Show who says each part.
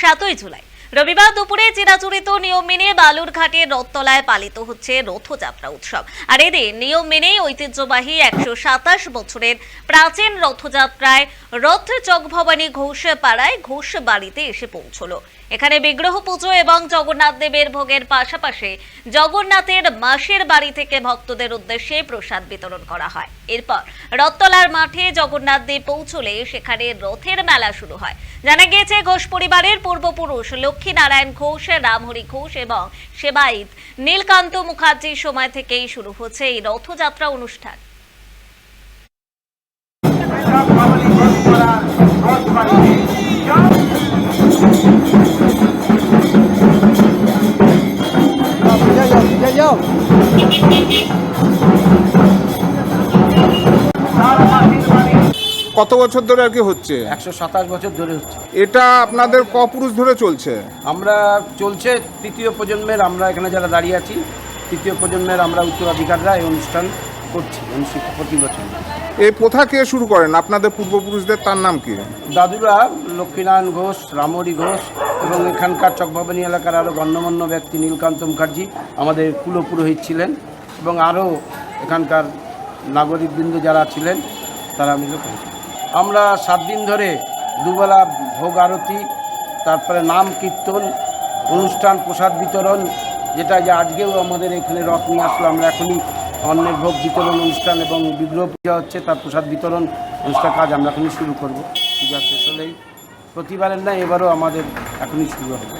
Speaker 1: সাতই জুলাই। রবিবার দুপুরে চিরাচরিত নিয়ম মেনে বালুরঘাটের রথতলায় পালিত হচ্ছে রথযাত্রা উৎসব। আর এদিন নিয়ম মেনে ঐতিহ্যবাহী একশো সাতাশ বছরের প্রাচীন রথযাত্রায় রথ চকভবানী ঘোষ পাড়ায় ঘোষ বাড়িতে এসে পৌঁছলো। এখানে বিগ্রহ পুজো এবং জগন্নাথ দেবের ভোগের পাশাপাশি জগন্নাথের মাসির বাড়ি থেকে ভক্তদের উদ্দেশ্যে প্রসাদ বিতরণ করা হয়। এরপর রথতলার মাঠে জগন্নাথ দেব পৌঁছলে সেখানে রথের মেলা শুরু হয়। জানা গিয়েছে, ঘোষ পরিবারের পূর্বপুরুষ লক্ষ্মীনারায়ণ ঘোষ, রামহরি ঘোষ এবং সেবাইত নীলকান্ত মুখার্জির সময় থেকেই শুরু হচ্ছে এই রথযাত্রা অনুষ্ঠান।
Speaker 2: কত বছর ধরে আর কি হচ্ছে?
Speaker 3: একশো সাতাশ বছর ধরে হচ্ছে।
Speaker 2: এটা আপনাদের কপুরুষ ধরে চলছে?
Speaker 3: আমরা চলছে তৃতীয় প্রজন্মের আমরা এখানে যারা দাঁড়িয়ে আছি তৃতীয় প্রজন্মের আমরা উত্তরাধিকাররা এই অনুষ্ঠান করছি অনুষ্ঠিত প্রতি বছর
Speaker 2: এই প্রথা কে শুরু করেন? আপনাদের পূর্বপুরুষদের তার নাম কি?
Speaker 3: দাদুরা লক্ষ্মীনারায়ণ ঘোষ রামহরি ঘোষ এবং এখানকার চকভবানী এলাকার আরও গণ্যমান্য ব্যক্তি নীলকান্ত মুখার্জি আমাদের কুলপুরোহিত ছিলেন এবং আরও এখানকার নাগরিকবৃন্দ যারা ছিলেন তারা মিলে আমরা সাত দিন ধরে দুবেলা ভোগ আরতি তারপরে নাম কীর্তন অনুষ্ঠান প্রসাদ বিতরণ যেটা যে আজকেও আমাদের এখানে রথ নিয়ে আসলো আমরা এখনই অন্নের ভোগ বিতরণ অনুষ্ঠান এবং বিগ্রহ পূজা হচ্ছে, তার প্রসাদ বিতরণ অনুষ্ঠান কাজ আমরা এখনই শুরু করব। পূজা শেষ হলেই প্রতিবারের না এবারও আমাদের এখনই শুরু হবে।